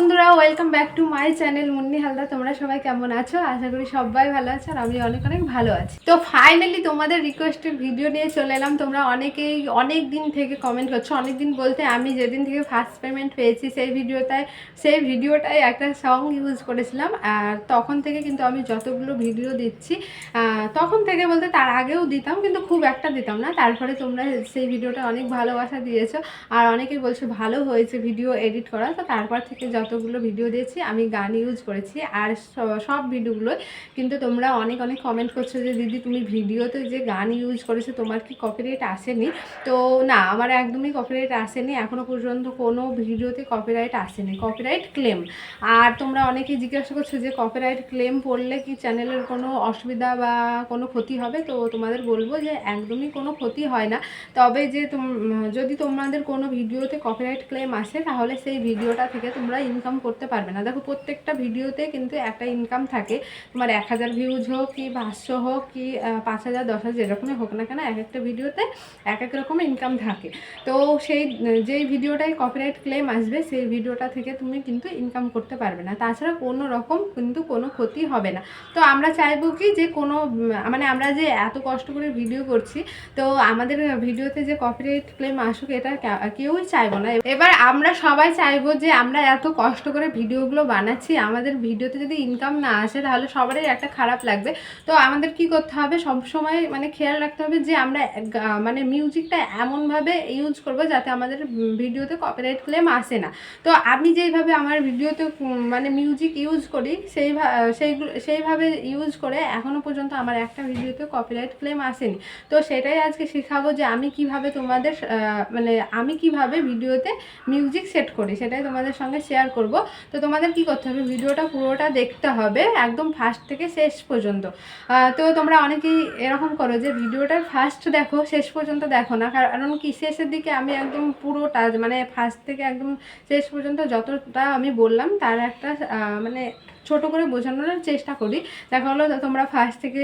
বন্ধুরা welcome back to my channel Munni Halda তোমরা সবাই কেমন আছো? আশা করি সবাই ভালো আছো আর আমি অনেক অনেক ভালো আছি। তো ফাইনালি তোমাদের রিকোয়েস্টের ভিডিও নিয়ে চলে এলাম। তোমরা অনেকেই অনেক দিন থেকে কমেন্ট করছ। অনেক দিন বলতে আমি যেদিন থেকে ফার্স্ট পেমেন্ট পেয়েছি সেই ভিডিওটায় সেই ভিডিওটায় একটা সং ইউজ করেছিলাম। আর তখন থেকে কিন্তু আমি যতগুলো ভিডিও দিচ্ছি তখন থেকে বলতে তার আগেও দিতাম, কিন্তু খুব একটা দিতাম না। তারপরে তোমরা সেই ভিডিওটা অনেক ভালোবাসা দিয়েছ। আর অনেকেই বলছো ভালো হয়েছে ভিডিও এডিট করা। তো তারপর থেকে যতগুলো ভিডিও দিয়েছি, আমি গান ইউজ করেছি। আর সব ভিডিওগুলো কিন্তু তোমরা অনেক অনেক কমেন্ট করছ যে, দিদি, তুমি ভিডিওতে যে গান ইউজ করেছ, তোমার কি কপিরাইট আসেনি? তো না, আমার একদমই কপিরাইট আসেনি। এখনও পর্যন্ত কোনো ভিডিওতে কপিরাইট আসেনি। কপিরাইট ক্লেম আর তোমরা অনেকেই জিজ্ঞাসা করছ যে কপিরাইট ক্লেম পড়লে কি চ্যানেলের কোনো অসুবিধা বা কোনো ক্ষতি হবে? তো তোমাদের বলব যে, একদমই কোনো ক্ষতি হয় না। তবে যে যদি তোমাদের কোনো ভিডিওতে কপিরাইট ক্লেম আসে, তাহলে সেই ভিডিওটা থেকে তোমরা ইনকাম করতে পারবে না। দেখো, প্রত্যেকটা ভিডিওতে কিন্তু একটা ইনকাম থাকে। তোমার এক হাজার ভিউজ হোক কি পাঁচশো হোক কি পাঁচ হাজার, দশ হাজার, যেরকমই হোক না কেন, এক একটা ভিডিওতে এক এক রকম ইনকাম থাকে। তো সেই, যেই ভিডিওটায় কপিরাইট ক্লেম আসবে, সেই ভিডিওটা থেকে তুমি কিন্তু ইনকাম করতে পারবে না। তাছাড়া কোনো রকম কিন্তু কোনো ক্ষতি হবে না। তো আমরা চাইব কি যে কোনো মানে আমরা যে এত কষ্ট করে ভিডিও করছি, তো আমাদের ভিডিওতে যে কপিরাইট ক্লেম আসুক, এটা কেউই চাইব না। এবার আমরা সবাই চাইব যে আমরা এত কষ্ট করে ভিডিওগুলো বানাচ্ছি, আমাদের ভিডিওতে যদি ইনকাম না আসে তাহলে সবারই একটা খারাপ লাগবে। তো আমাদের কি করতে হবে? সব সময় মানে খেয়াল রাখতে হবে যে আমরা মানে মিউজিকটা এমনভাবে ইউজ করব যাতে আমাদের ভিডিওতে কপিরাইট ক্লেম আসে না। তো আমি যেইভাবে আমার ভিডিওতে মানে মিউজিক ইউজ করি সেই সেইগুলো সেইভাবে ইউজ করে এখনও পর্যন্ত আমার একটা ভিডিওতে কপিরাইট ক্লেম আসেনি। তো সেটাই আজকে শেখাবো যে আমি কীভাবে তোমাদের মানে আমি কীভাবে ভিডিওতে মিউজিক সেট করি, সেটাই তোমাদের সঙ্গে শেয়ার করব। তো তোমাদের কি করতে হবে? ভিডিওটা পুরোটা দেখতে হবে একদম ফার্স্ট থেকে শেষ পর্যন্ত। তো তোমরা অনেকেই এরকম করো যে ভিডিওটার ফার্স্ট দেখো, শেষ পর্যন্ত দেখো না। কারণ কি? শেষের দিকে আমি একদম পুরোটা মানে ফার্স্ট থেকে একদম শেষ পর্যন্ত যতটা আমি বললাম, তার একটা মানে ছোট করে বোঝানোর চেষ্টা করি। দেখা হলো তোমরা ফার্স্ট থেকে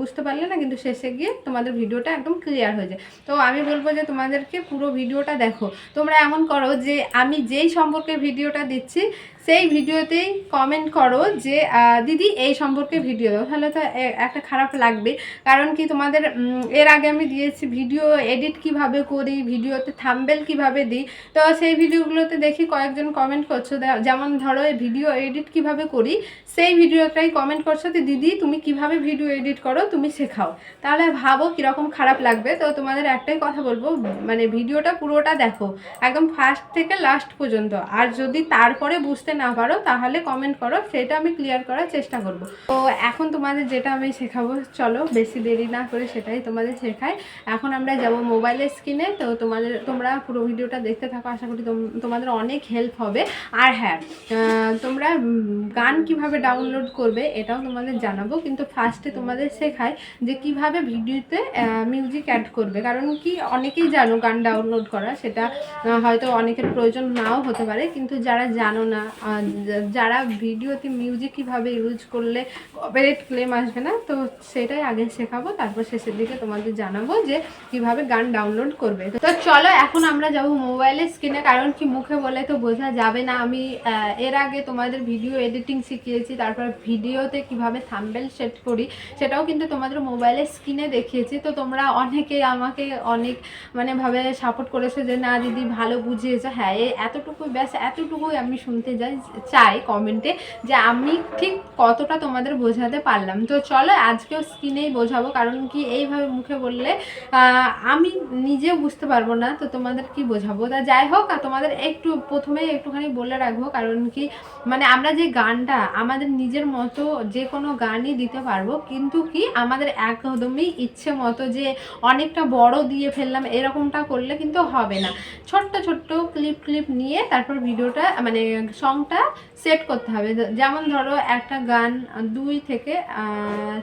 বুঝতে পারলে না, কিন্তু শেষে গিয়ে তোমাদের ভিডিওটা একদম ক্লিয়ার হয়ে যায়। তো আমি বলব যে তোমাদেরকে পুরো ভিডিওটা দেখো। তোমরা এমন করো যে আমি যেই সম্পর্কে ভিডিওটা দিচ্ছি সেই ভিডিওতেই কমেন্ট করো যে দিদি, এই সম্পর্কে ভিডিও দাও তাহলে তো একটা খারাপ লাগবে। কারণ কি তোমাদের এর আগে আমি দিয়েছি ভিডিও এডিট কীভাবে করি ভিডিওতে থাম্বেল কীভাবে দিই। তো সেই ভিডিওগুলোতে দেখি কয়েকজন কমেন্ট করছ যেমন ধরো ভিডিও এডিট কীভাবে করি, সেই ভিডিওটাই কমেন্ট করছ যে, দিদি, তুমি কীভাবে ভিডিও এডিট করো, তুমি শেখাও। তাহলে ভাবো কীরকম খারাপ লাগবে। তো তোমাদের একটাই কথা বলব মানে ভিডিওটা পুরোটা দেখো, একদম ফার্স্ট থেকে লাস্ট পর্যন্ত। আর যদি তারপরে বুঝতে না পারো, তাহলে কমেন্ট করো, সেটা আমি ক্লিয়ার করার চেষ্টা করব। তো এখন তোমাদের যেটা আমি শেখাবো, চলো বেশি দেরি না করে সেটাই তোমাদের শেখাই। এখন আমরা যাব মোবাইলের স্ক্রিনে তো তোমাদের, তোমরা পুরো ভিডিওটা দেখতে থাকো, আশা করি তোম- তোমাদের অনেক হেল্প হবে। আর হ্যাঁ তোমরা গান কীভাবে ডাউনলোড করবে এটাও তোমাদের জানাব, কিন্তু ফার্স্টে তোমাদের শেখায় যে কীভাবে ভিডিওতে মিউজিক অ্যাড করবে। কারণ কি, অনেকেই জানো গান ডাউনলোড করা, সেটা হয়তো অনেকের প্রয়োজন নাও হতে পারে, কিন্তু যারা জানো না যারা ভিডিওতে মিউজিক কীভাবে ইউজ করলে কপিরাইট ক্লেম আসবে না, তো সেটাই আগে শেখাবো, তারপর শেষের দিকে তোমাদের জানাব যে কীভাবে গান ডাউনলোড করবে। তো চলো, এখন আমরা যাব মোবাইলের স্ক্রিনে কারণ কি মুখে বলে তো বোঝা যাবে না। আমি এর আগে তোমাদের ভিডিও এডিটিং শিখিয়েছি, তারপর ভিডিওতে কীভাবে থাম্বেল সেট করি, সেটাও কিন্তু তোমাদের মোবাইলের স্ক্রিনে দেখিয়েছি। তো তোমরা অনেকে আমাকে অনেক মানে ভাবে সাপোর্ট করেছ যে, না দিদি, ভালো বুঝিয়েছো। হ্যাঁ এতটুকু ব্যাস এতটুকুই আমি শুনতে যাই। চাই কমেন্টে যে আমি ঠিক কতটা তোমাদের বোঝাতে পারলাম। তো চলো আজকেও স্ক্রিনেই বোঝাবো, কারণ কি এইভাবে মুখে বললে আমি নিজেও বুঝতে পারব না, তো তোমাদের কি বোঝাবো? তা যাই হোক, আর তোমাদের একটু প্রথমে একটুখানি বলে রাখব, কারণ কি মানে আমরা যে গানটা আমাদের নিজের মতো যে কোনো গানই দিতে পারব, কিন্তু কি আমাদের একদমই ইচ্ছে মতো যে অনেকটা বড় দিয়ে ফেললাম, এরকমটা করলে কিন্তু হবে না। ছোট্ট ছোট্ট ক্লিপ ক্লিপ নিয়ে তারপর ভিডিওটা মানে সংটা সেট করতে হবে। যেমন ধরো একটা গান দুই থেকে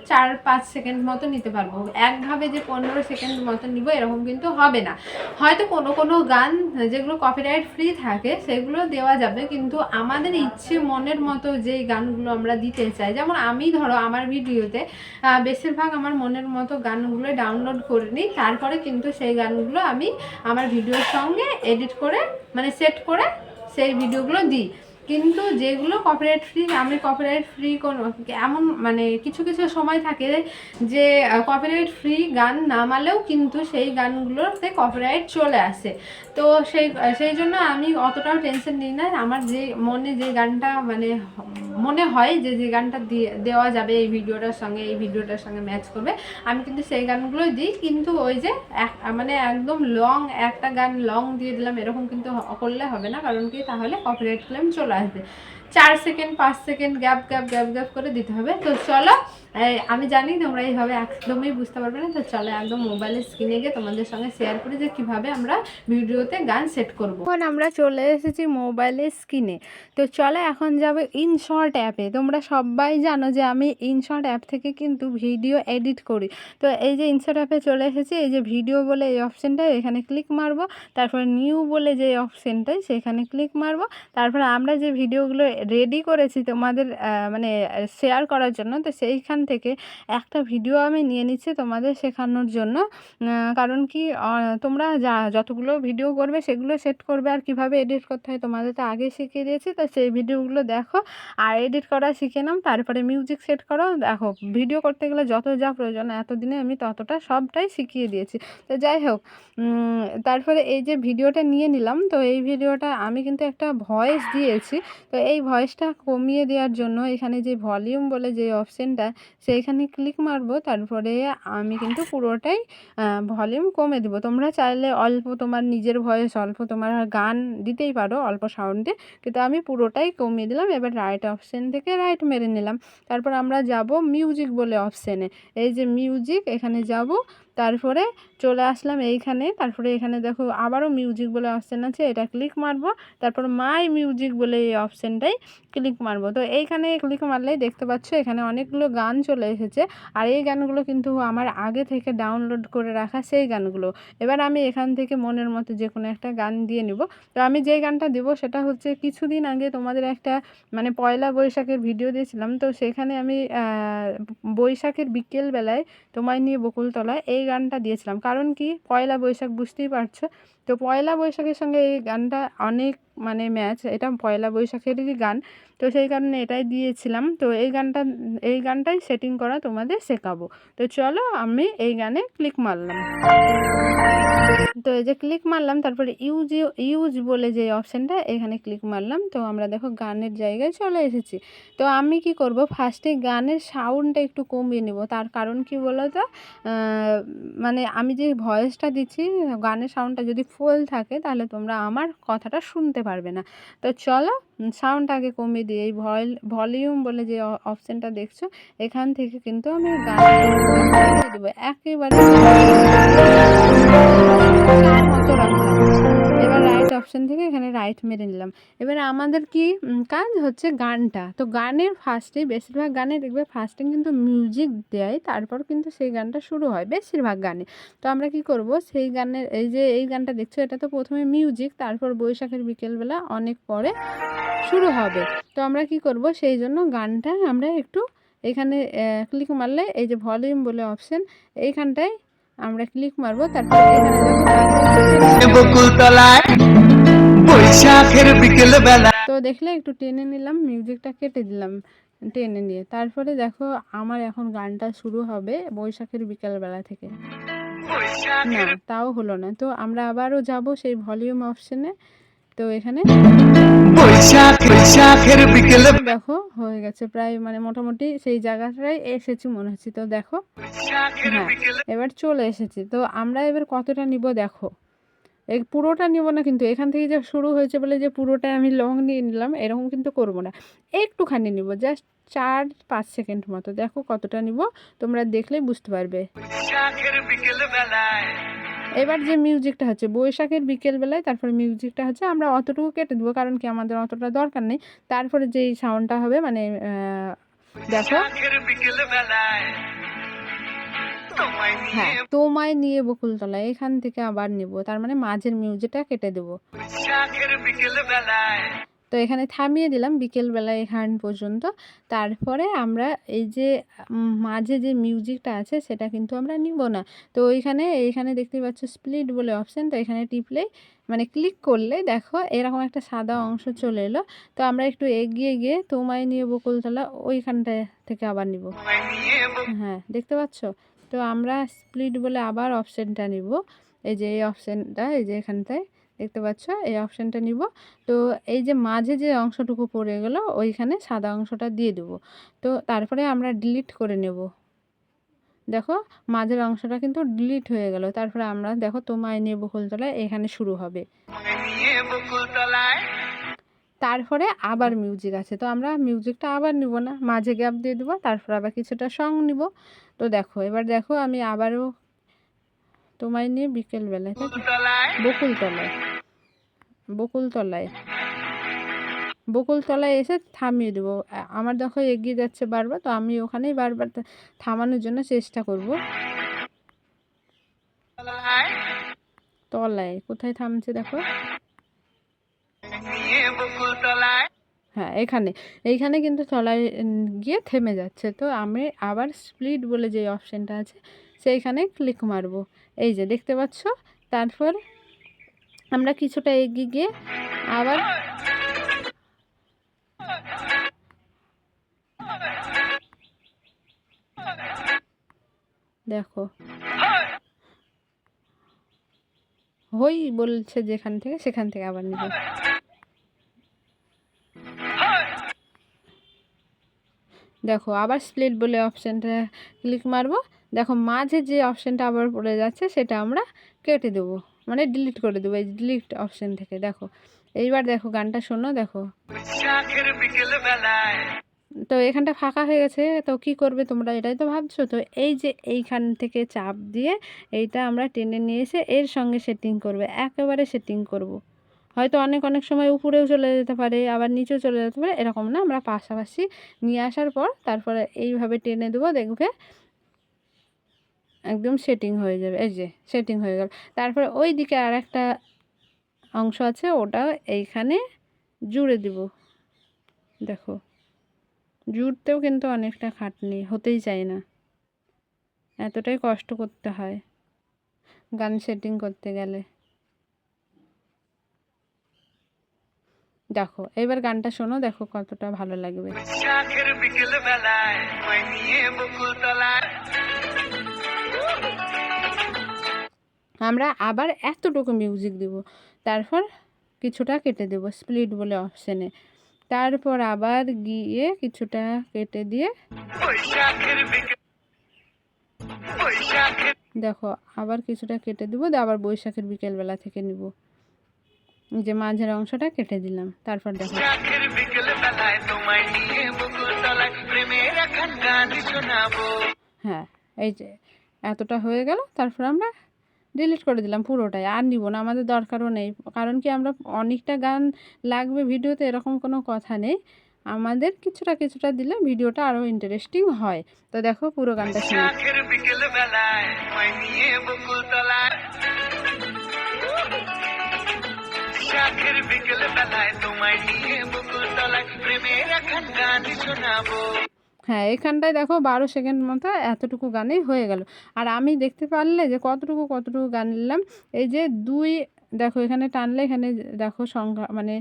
চার, পাঁচ সেকেন্ড মতো নিতে পারব। একভাবে যে পনেরো সেকেন্ড মতো নিব এরকম কিন্তু হবে না। হয়তো কোনো কোনো গান যেগুলো কপিরাইট ফ্রি থাকে সেগুলো দেওয়া যাবে, কিন্তু আমাদের ইচ্ছে মনের মতো যেই গানগুলো আমরা দিতে চাই, যেমন আমি ধরো আমার ভিডিওতে বেশিরভাগ আমার মনের মতো গানগুলো ডাউনলোড করে নিই, তারপরে কিন্তু সেই গানগুলো আমি আমার ভিডিওর সঙ্গে এডিট করে মানে সেট করে সেই ভিডিওগুলো দিই। কিন্তু যেগুলো কপিরাইট ফ্রি আমি কপিরাইট ফ্রি কোনো, এমন মানে কিছু কিছু সময় থাকে যে কপিরাইট ফ্রি গান নামালেও কিন্তু সেই গানগুলোতে কপিরাইট চলে আসে। তো সেই সেই জন্য আমি অতটাও টেনশন নিই না। আমার যে মনে যে গানটা মানে মনে হয় যে যে গানটা দিয়ে, দেওয়া যাবে এই ভিডিওটার সঙ্গে, এই ভিডিওটার সঙ্গে ম্যাচ করবে, আমি কিন্তু সেই গানগুলোই দিই। কিন্তু ওই যে এক- মানে একদম লং একটা গান লং দিয়ে দিলাম, এরকম কিন্তু করলে হবে না। কারণ কি? তাহলে কপিরাইট ক্লেম চলে আসবে। চার সেকেন্ড পাঁচ second gap gap gap gap করে দিতে হবে। তো চলো আমি জানি তোমরা এইভাবে একদমই বুঝতে পারবে না, তো চলো একদম মোবাইলের স্ক্রিনে গিয়ে তোমাদের সঙ্গে শেয়ার করি যে কীভাবে আমরা ভিডিওতে গান সেট করব। এখন আমরা চলে এসেছি মোবাইলের স্ক্রিনে তো চলো এখন যাবে ইনশর্ট অ্যাপে তোমরা সবাই জানো যে আমি ইনশর্ট অ্যাপ থেকে কিন্তু ভিডিও এডিট করি। তো এই যে ইনশর্ট অ্যাপে চলে এসেছি, এই যে ভিডিও বলে এই অপশানটা এখানে ক্লিক মারবো। তারপরে নিউ বলে যে অপশানটাই সেখানে ক্লিক মারবো। তারপরে আমরা যে ভিডিওগুলো রেডি করেছি তোমাদের মানে শেয়ার করার জন্য, তো সেইখান থেকে একটা ভিডিও আমি নিয়ে নিচ্ছি তোমাদের শেখানোর জন্য। কারণ কি তোমরা যা, যতগুলো ভিডিও করবে সেগুলো সেট করবে আর কীভাবে এডিট করতে হয় তোমাদের তো আগে শিখিয়ে দিয়েছি, তো সেই ভিডিওগুলো দেখো। আর এডিট করা শিখে নাও, তারপরে মিউজিক সেট করো। দেখো, ভিডিও করতে গেলে যত যা প্রয়োজন, এতদিনে আমি ততটা সবটাই শিখিয়ে দিয়েছি। তো যাই হোক তারপরে এই যে ভিডিওটা নিয়ে নিলাম, তো এই ভিডিওটা আমি কিন্তু একটা ভয়েস দিয়েছি। তো এই ভয়েসটা কমিয়ে দেওয়ার জন্য এখানে যে ভলিউম বলে যে অপশানটা সেইখানে ক্লিক মারবো, তারপরে আমি কিন্তু পুরোটাই ভলিউম কমে দেবো। তোমরা চাইলে অল্প তোমার নিজের ভয়েস অল্প তোমার গান দিতেই পারো, অল্প সাউন্ডে কিন্তু আমি পুরোটাই কমিয়ে দিলাম, এবার রাইট অপশান থেকে রাইট মেরে নিলাম। তারপর আমরা যাব মিউজিক বলে অপশানে এই যে মিউজিক এখানে যাব তারপরে চলে আসলাম এইখানে। তারপরে এখানে দেখো আবারও মিউজিক বলে অপশান আছে, এটা ক্লিক মারবো। তারপর মাই মিউজিক বলে এই অপশানটাই ক্লিক মারবো। তো এইখানে ক্লিক মারলেই দেখতে পাচ্ছ এখানে অনেকগুলো গান চলে এসেছে। আর এই গানগুলো কিন্তু আমার আগে থেকে ডাউনলোড করে রাখা সেই গানগুলো। এবার আমি এখান থেকে মনের মতো যে কোনো একটা গান দিয়ে নিব। তো আমি যেই গানটা দেবো সেটা হচ্ছে কিছুদিন আগে তোমাদের একটা মানে পয়লা বৈশাখের ভিডিও দিয়েছিলাম। তো সেখানে আমি বৈশাখের বিকেলবেলায় তোমায় নিয়ে বকুলতলায় এই গানটা দিয়েছিলাম। কারণ কি? পয়লা বৈশাখ বুঝতেই পারছ? তো পয়লা বৈশাখের সঙ্গে এই গানটা অনেক মানে ম্যাচ এটা পয়লা বৈশাখেরই গান। তো সেই কারণে এটাই দিয়েছিলাম। তো এই গানটা, এই গানটাই সেটিং করা তোমাদের শেখাবো। তো চলো আমি এই গানে ক্লিক মারলাম। তো এই যে ক্লিক মারলাম, তারপরে ইউজ ইউজ বলে যে অপশানটা এখানে ক্লিক মারলাম। তো আমরা দেখো গানের জায়গায় চলে এসেছি। তো আমি কি করব? ফার্স্টে গানের সাউন্ডটা একটু কমিয়ে নেব। তার কারণ কি বলো তো মানে আমি যে ভয়েসটা দিচ্ছি, গানের সাউন্ডটা যদি ফুল থাকে, তাহলে তোমরা আমার কথাটা শুনতে পারবে না। তো চলো সাউন্ডটাকে কমিয়ে দিই। এই ভল ভলিউম বলে যে অপশানটা দেখছ, এখান থেকে কিন্তু আমি গান দেবো। একেবারে মতো অপশন থেকে এখানে রাইট মেরে নিলাম। এবার আমাদের কি কাজ হচ্ছে গানটা। তো গানের ফার্স্টে বেশিরভাগ গানে দেখবে ফার্স্টে কিন্তু মিউজিক দেয় তারপর কিন্তু সেই গানটা শুরু হয় বেশিরভাগ গানে। তো আমরা কি করব সেই গানের এই যে এই গানটা দেখছ এটা তো প্রথমে মিউজিক তারপর বৈশাখের বিকেলবেলা অনেক পরে শুরু হবে। তো আমরা কি করব সেই জন্য গানটা আমরা একটু এখানে ক্লিক মারলে এই যে ভলিউম বলে অপশন এইখানটায় আমরা ক্লিক মারবো তারপর এখানে বৈশাখের বিকেল বেলা তো দেখলে একটু টেনে নিলাম মিউজিকটা কেটে দিলাম টেনে নিয়ে। তারপরে দেখো আমার এখন গানটা শুরু হবে বৈশাখের বিকালবেলা থেকে। না তাও হলো না। তো আমরা আবারও যাব সেই ভলিউম অপশনে। তো এখানে দেখো হয়ে গেছে প্রায় মানে মোটামুটি সেই জায়গাটায় এসেছি মনে হচ্ছে। তো দেখো হ্যাঁ এবার চলে এসেছি। তো আমরা এবার কতটা নিব দেখো। এই পুরোটা নিব না কিন্তু এখান থেকে যে শুরু হয়েছে বলে যে পুরোটা আমি লং নিয়ে নিলাম, এরকম কিন্তু করব না। একটুখানি নিব জাস্ট চার, পাঁচ সেকেন্ড মতো। দেখো কতটা নিব, তোমরা দেখলেই বুঝতে পারবে। এবার যে মিউজিকটা হচ্ছে, বৈশাখের বিকেলবেলায় তারপরে মিউজিকটা হচ্ছে, আমরা অতটুকু কেটে দেবো, কারণ কি আমাদের অতটা দরকার নেই। তারপরে যেই সাউন্ডটা হবে মানে দেখো। হ্যাঁ তোমায় নিয়ে বকুলতলা এখান থেকে আবার নিব। তার মানে মাঝের মিউজিকটা কেটে দেবো। তো এখানে থামিয়ে দিলাম বিকেলবেলা এখান পর্যন্ত। তারপরে আমরা এই যে মাঝে যে মিউজিকটা আছে সেটা কিন্তু আমরা নিব না। তো ওইখানে এইখানে দেখতে পাচ্ছ স্প্লিট বলে অপশান তো এখানে টিপলেই মানে ক্লিক করলে দেখো এরকম একটা সাদা অংশ চলে এলো। তো আমরা একটু এগিয়ে গিয়ে তোমায় নিয়ে বকুলতলা ওইখানটা থেকে আবার নিব। হ্যাঁ দেখতে পাচ্ছ? তো আমরা স্প্লিট বলে আবার অপশানটা নিব। এই যে এই অপশানটা এই যে এখানটায় দেখতে পাচ্ছ, এই অপশানটা নিব। তো এই যে মাঝে যে অংশটুকু পড়ে গেল, ওইখানে সাদা অংশটা দিয়ে দেবো। তো তারপরে আমরা ডিলিট করে নেব। দেখো, মাঝের অংশটা কিন্তু ডিলিট হয়ে গেল। তারপরে আমরা, দেখো, তোমায় নিয়ে বকুলতলায় এখানে শুরু হবে। তারপরে আবার মিউজিক আছে। তো আমরা মিউজিকটা আবার নিব না মাঝে গ্যাপ দিয়ে দেবো তারপর আবার কিছুটা সং নিব। তো দেখো এবার দেখো আমি আবারও তোমায় নিয়ে বিকেলবেলায় বকুলতলায়। বকুলতলায়। বকুলতলায়। এসে থামিয়ে দেবো। আমার দেখো এগিয়ে যাচ্ছে বারবার তো আমি ওখানেই বারবার থামানোর জন্য চেষ্টা করব। তলায় তলায় কোথায় থামছে দেখো? হ্যাঁ এখানে। এইখানে কিন্তু তলায় গিয়ে থেমে যাচ্ছে। তো আমি আবার স্প্লিট বলে যে অপশানটা আছে, সেইখানে ক্লিক মারবো। এই যে, দেখতে পাচ্ছ? তারপর আমরা কিছুটা এগিয়ে গিয়ে আবার দেখো। হই বলছে যেখান থেকে, সেখান থেকে আবার নিব। দেখো আবার স্প্লিট বলে অপশানটা ক্লিক মারবো। দেখো মাঝে যে অপশানটা আবার পড়ে যাচ্ছে সেটা আমরা কেটে দেবো মানে ডিলিট করে দেবো এই ডিলিট অপশান থেকে। দেখো এইবার দেখো গানটা শোনো দেখো। তো এখানটা ফাঁকা হয়ে গেছে তো কি করবে তোমরা এটাই তো ভাবছ? তো এই যে এইখান থেকে চাপ দিয়ে এইটা আমরা টেনে নিয়ে এসে এর সঙ্গে সেটিং করবে একেবারে সেটিং করব। হয়তো অনেক অনেক সময় উপরেও চলে যেতে পারে, আবার নিচেও চলে যেতে পারে, এরকম না। আমরা পাশাপাশি নিয়ে আসার পর তারপরে এইভাবে টেনে দেবো, দেখবে একদম সেটিং হয়ে যাবে। এই যে সেটিং হয়ে গেল। তারপরে ওই দিকে আর একটা অংশ আছে, ওটা এইখানে জুড়ে দিব। দেখো, জুড়তেও কিন্তু অনেকটা খাটনি, হতেই চায় না। এতটাই কষ্ট করতে হয় গান সেটিং করতে গেলে। দেখো এবার গানটা শোনো দেখো কতটা ভালো লাগবে। আমরা আবার এতটুকু মিউজিক দিব। তারপর কিছুটা কেটে দেব স্প্লিট বলে অপশানে তারপর আবার গিয়ে কিছুটা কেটে দিয়ে দেখো আবার কিছুটা কেটে দেবো আবার বৈশাখের বিকেলবেলা থেকে নিব। যে মাঝের অংশটা কেটে দিলাম তারপর দেখো। হ্যাঁ এই যে এতটা হয়ে গেল তারপর আমরা ডিলিট করে দিলাম পুরোটাই আর নিব না আমাদের দরকারও নেই। কারণ কি আমরা অনেকটা গান লাগবে ভিডিওতে এরকম কোনো কথা নেই। আমাদের কিছুটা কিছুটা দিলে ভিডিওটা আরও ইন্টারেস্টিং হয়। তো দেখো পুরো গানটা শুনে বিকেল বেলায় তোমায় নিয়ে প্রেমের এখন গান শোনাবো। হ্যাঁ এখানটায় দেখো বারো সেকেন্ড মতো এতটুকু গানেই হয়ে গেল। আর আমি দেখতে পারলে যে কতটুকু কতটুকু গান নিলাম, এই যে দুই, দেখো এখানে টানলে এখানে দেখো সংখ্যা মানে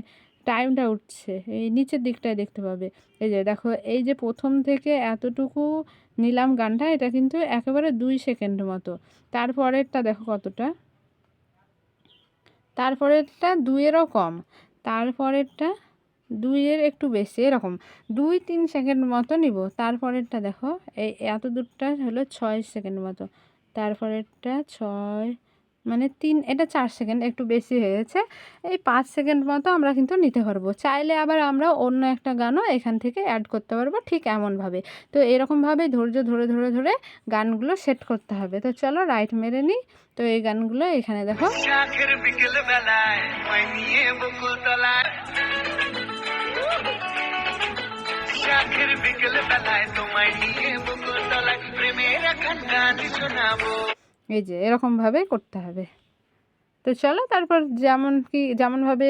টাইমটা উঠছে, এই নিচের দিকটায় দেখতে পাবে। এই যে দেখো, এই যে প্রথম থেকে এতটুকু নিলাম গানটা, এটা কিন্তু একেবারে দুই সেকেন্ড মতো। তারপরেরটা দেখো কতটা। তারপরেরটা দুইয়েরও কম তারপরেরটা দুইয়ের একটু বেশি, এরকম। দুই তিন সেকেন্ড মতো নিব। তারপরেরটা দেখো, এই এত দূরটা হলো ছয় সেকেন্ড মতো। তারপরেরটা ছয় মানে তিন, এটা চার সেকেন্ড, একটু বেশি হয়ে গেছে। এই পাঁচ সেকেন্ড মতো আমরা কিন্তু নিতে পারব। চাইলে আবার আমরা অন্য একটা গানও এখান থেকে অ্যাড করতে পারব ঠিক এমনভাবে। তো এরকমভাবে ধৈর্য ধরে ধরে ধরে গানগুলো সেট করতে হবে। তো চলো রাইট মেরে নিই। তো এই গানগুলো এখানে দেখো। বিকেল বেলায় তোমায় নিয়ে বকুল তলায় প্রেমের এখন গান শোনাবো। এই যে এরকমভাবে করতে হবে। তো চলো তারপর যেমন কি যেমনভাবে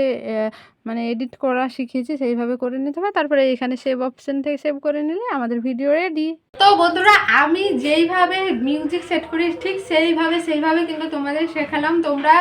মানে এডিট করা শিখিয়েছি, সেইভাবে করে নিতে হবে। তারপরে এখানে সেভ অপশন থেকে সেভ করে নিলে আমাদের ভিডিও রেডি তো বন্ধুরা, আমি যেইভাবে মিউজিক সেট করি, ঠিক সেইভাবে সেইভাবে কিন্তু তোমাদের শেখালাম। তোমরা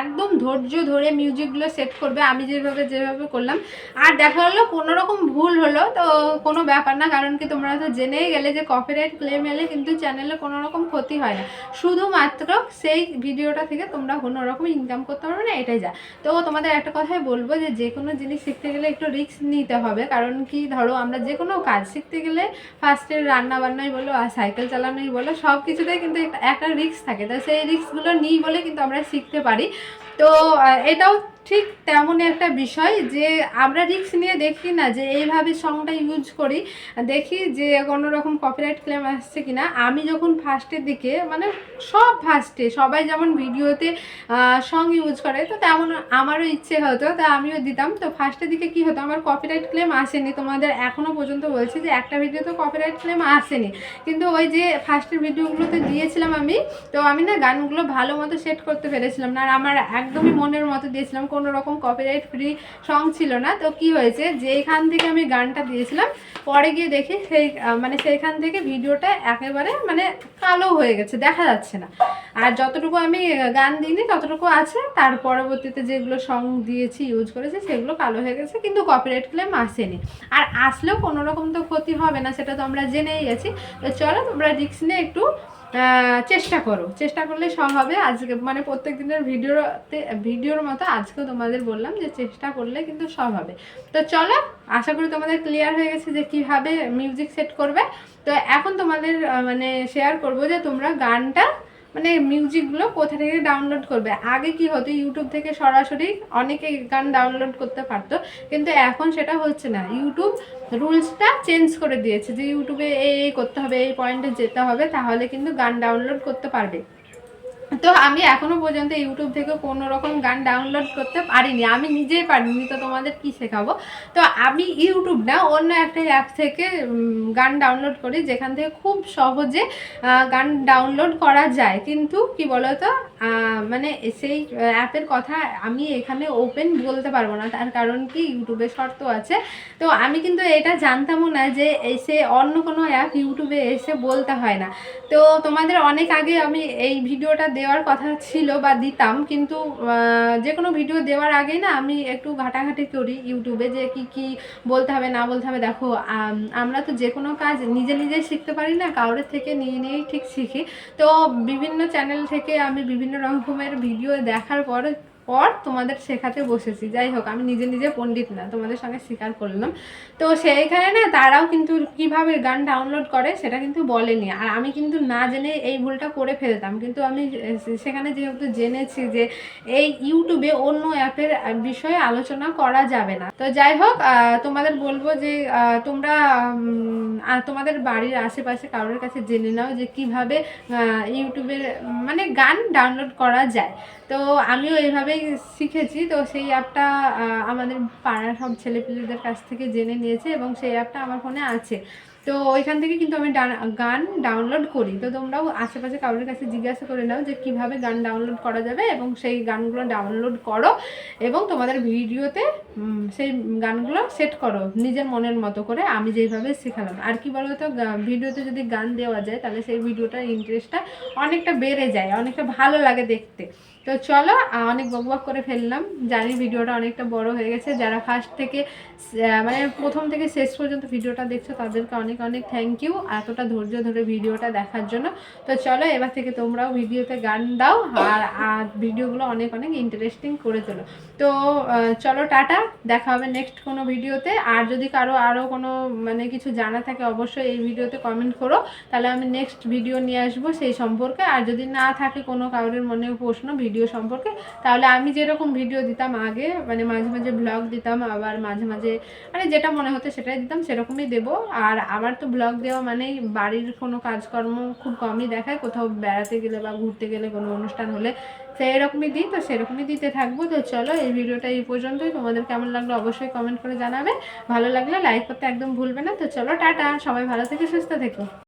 একদম ধৈর্য ধরে মিউজিকগুলো সেট করবে। আমি যেভাবে যেভাবে করলাম। আর দেখা হলো, কোনো রকম ভুল হলো, তো কোনো ব্যাপার না। কারণ কি, তোমরা তো জেনেই গেলে যে কপিরাইট ক্লেম এলে কিন্তু চ্যানেলে কোনো রকম ক্ষতি হয় না। শুধুমাত্র সেই ভিডিওটা থেকে তোমরা কোনো রকম ইনকাম করতে পারবে না, এটাই যা। তো তোমাদের একটা কথাই বলব যে যে কোনো জিনিস শিখতে গেলে একটু রিস্ক নিতে হবে। কারণ কি ধরো আমরা যে কোনো কাজ শিখতে গেলে ফার্স্টে রান্না বান্নাই বলো আর সাইকেল চালানোই বলো সব কিছুতেই কিন্তু একটা- রিস্ক থাকে। তো সেই রিস্কগুলো নিই বলে কিন্তু আমরা শিখতে পারি। তো এটাও ঠিক তেমনই একটা বিষয় যে আমরা রিক্স নিয়ে দেখি না যে এইভাবে সংটা ইউজ করি। দেখি যে কোনো রকম কপিরাইট ক্লেম আসছে কি না আমি যখন ফার্স্টের দিকে মানে সব ফার্স্টে সবাই যেমন ভিডিওতে সং ইউজ করে, তো তেমন আমারও ইচ্ছে হতো, তা আমিও দিতাম। তো ফার্স্টের দিকে কি হতো? আমার কপিরাইট ক্লেম আসেনি। তোমাদের এখনও পর্যন্ত বলছি যে একটা ভিডিওতে কপিরাইট ক্লেম আসেনি। কিন্তু ওই যে ফার্স্টের ভিডিওগুলোতে দিয়েছিলাম আমি, তো আমি না গানগুলো ভালো মতো সেট করতে পেরেছিলাম না। আর আমার একদমই মনের মতো দিয়েছিলাম। কোনো রকম কপিরাইট ফ্রি সং ছিল না। তো কি হয়েছে যেখান থেকে আমি গানটা দিয়েছিলাম, পরে গিয়ে দেখি সেই মানে সেইখান থেকে ভিডিওটা একেবারে মানে কালো হয়ে গেছে, দেখা যাচ্ছে না। আর যতটুকু আমি গান দিইনি ততটুকু আছে, তার পরবর্তীতে যেগুলো সং দিয়েছি ইউজ করেছি, সেগুলো কালো হয়ে গেছে, কিন্তু কপিরাইট ক্লেম আসেনি। আর আসলেও কোনো রকম তো ক্ষতি হবে না, সেটা তো আমরা জেনেই গেছি তো চলো তোমরা রিক্স নিয়ে একটু চেষ্টা করো, চেষ্টা করলে সব হবে। আজকে মানে প্রত্যেক দিনের ভিডিওতে ভিডিওর মতো আজকেও তোমাদের বললাম যে চেষ্টা করলে কিন্তু সব হবে। তো চলো, আশা করি তোমাদের ক্লিয়ার হয়ে গেছে যে কীভাবে মিউজিক সেট করবে। তো এখন তোমাদের মানে শেয়ার করব যে তোমরা গানটা মানে মিউজিকগুলো কোথা থেকে ডাউনলোড করবে? আগে কি হতো ইউটিউব থেকে সরাসরি অনেকে গান ডাউনলোড করতে পারতো, কিন্তু এখন সেটা হচ্ছে না। ইউটিউব রুলসটা চেঞ্জ করে দিয়েছে যে ইউটিউবে এই করতে হবে, এই পয়েন্টে যেতে হবে, তাহলে কিন্তু গান ডাউনলোড করতে পারবে। তো আমি এখনও পর্যন্ত ইউটিউব থেকে কোনো রকম গান ডাউনলোড করতে পারিনি। আমি নিজেই পারিনি, তো তোমাদের কি শেখাবো? তো আমি ইউটিউব না, অন্য একটা অ্যাপ থেকে গান ডাউনলোড করি, যেখান থেকে খুব সহজে গান ডাউনলোড করা যায়। কিন্তু কি বলতো মানে সেই অ্যাপের কথা আমি এখানে ওপেন বলতে পারব না। তার কারণ কি, ইউটিউবে শর্ত আছে। তো আমি কিন্তু এটা জানতামও না যে এসে অন্য কোনো অ্যাপ ইউটিউবে এসে বলতে হয় না। তো তোমাদের অনেক আগে আমি এই ভিডিওটা দেওয়ার কথা ছিল বা দিতাম, কিন্তু যে কোনো ভিডিও দেওয়ার আগেই না আমি একটু ঘাটাঘাটি করি ইউটিউবে যে কি কি বলতে হবে, না বলতে হবে। দেখো আমরা তো যে কোনো কাজ নিজে নিজে শিখতে পারি না কারোর থেকে নিয়ে নিয়েই ঠিক শিখি। তো বিভিন্ন চ্যানেল থেকে আমি বিভিন্ন রকমের ভিডিও দেখার পর পর তোমাদের শেখাতে বসেছি। যাই হোক, আমি নিজে নিজে পণ্ডিত না, তোমাদের সঙ্গে স্বীকার করলাম। তো সেইখানে না, তারাও কিন্তু কীভাবে গান ডাউনলোড করে সেটা কিন্তু বলেনি। আর আমি কিন্তু না জেনে এই ভুলটা করে ফেলতাম। কিন্তু আমি সেখানে যেহেতু জেনেছি যে এই ইউটিউবে অন্য অ্যাপের বিষয়ে আলোচনা করা যাবে না। তো যাই হোক তোমাদের বলব যে তোমরা তোমাদের বাড়ির আশেপাশে কারোর কাছে জেনে নাও যে কীভাবে ইউটিউবের মানে গান ডাউনলোড করা যায়। তো আমিও এইভাবেই শিখেছি। তো সেই অ্যাপটা আমাদের পাড়ার সব ছেলেপিলেদের কাছ থেকে জেনে নিয়েছে এবং সেই অ্যাপটা আমার ফোনে আছে। তো ওইখান থেকে কিন্তু আমি গান ডাউনলোড করি। তো তোমরাও আশেপাশে কারোর কাছে জিজ্ঞাসা করে নাও যে কীভাবে গান ডাউনলোড করা যাবে এবং সেই গানগুলো ডাউনলোড করো এবং তোমাদের ভিডিওতে সেই গানগুলো সেট করো নিজের মনের মতো করে আমি যেইভাবে শেখালাম। আর কি বলো তো ভিডিওতে যদি গান দেওয়া যায় তাহলে সেই ভিডিওটার ইন্টারেস্টটা অনেকটা বেড়ে যায়, অনেকটা ভালো লাগে দেখতে। তো চলো অনেক বকবক করে ফেললাম। জানি ভিডিওটা অনেকটা বড় হয়ে গেছে। যারা ফার্স্ট থেকে মানে প্রথম থেকে শেষ পর্যন্ত ভিডিওটা দেখছ, তাদেরকে অনেক অনেক থ্যাংক ইউ এতটা ধৈর্য ধরে ভিডিওটা দেখার জন্য। তো চলো, এবার থেকে তোমরাও ভিডিওতে গান দাও আর ভিডিওগুলো অনেক অনেক ইন্টারেস্টিং করে তোলো। তো চলো, টাটা। দেখা হবে নেক্সট কোনো ভিডিওতে। আর যদি কারও আরও কোনো মানে কিছু জানা থাকে, অবশ্যই এই ভিডিওতে কমেন্ট করো। তাহলে আমি নেক্সট ভিডিও নিয়ে আসব সেই সম্পর্কে। আর যদি না থাকে কোনো কারোর মনে প্রশ্ন, ভিডিও সম্পর্কে, তাহলে আমি যেরকম ভিডিও দিতাম আগে মানে মাঝে মাঝে ব্লগ দিতাম, আবার মাঝে মাঝে মানে যেটা মনে হতো সেটাই দিতাম, সেরকমই দেবো। আর আমার তো ব্লগ দেওয়া মানেই বাড়ির কোনো কাজকর্ম খুব কমই দেখায়, কোথাও বেড়াতে গেলে বা ঘুরতে গেলে কোনো অনুষ্ঠান হলে সেই রকমই দিই, তো সেরকমই দিতে থাকব। তো চলো, এই ভিডিওটা এই পর্যন্তই। তোমাদের কেমন লাগল অবশ্যই কমেন্ট করে জানাবে। ভালো লাগলে লাইক করতে একদম ভুলবে না। তো চলো, টাটা। সবাই ভালো থেকে সুস্থ থেকো।